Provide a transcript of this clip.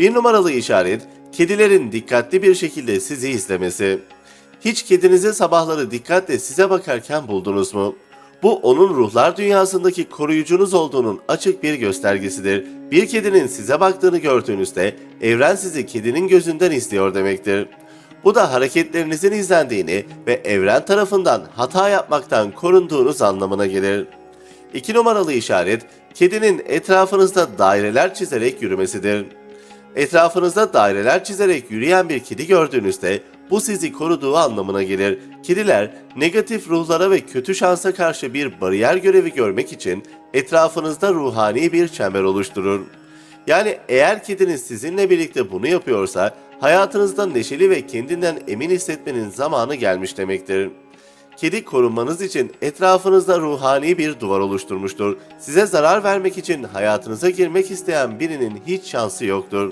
Bir numaralı işaret, kedilerin dikkatli bir şekilde sizi izlemesi. Hiç kedinizi sabahları dikkatle size bakarken buldunuz mu? Bu onun ruhlar dünyasındaki koruyucunuz olduğunun açık bir göstergesidir. Bir kedinin size baktığını gördüğünüzde evren sizi kedinin gözünden izliyor demektir. Bu da hareketlerinizin izlendiğini ve evren tarafından hata yapmaktan korunduğunuz anlamına gelir. İki numaralı işaret, kedinin etrafınızda daireler çizerek yürümesidir. Etrafınızda daireler çizerek yürüyen bir kedi gördüğünüzde bu sizi koruduğu anlamına gelir. Kediler negatif ruhlara ve kötü şansa karşı bir bariyer görevi görmek için etrafınızda ruhani bir çember oluşturur. Yani eğer kediniz sizinle birlikte bunu yapıyorsa hayatınızda neşeli ve kendinden emin hissetmenin zamanı gelmiş demektir. Kedi korunmanız için etrafınızda ruhani bir duvar oluşturmuştur. Size zarar vermek için hayatınıza girmek isteyen birinin hiç şansı yoktur.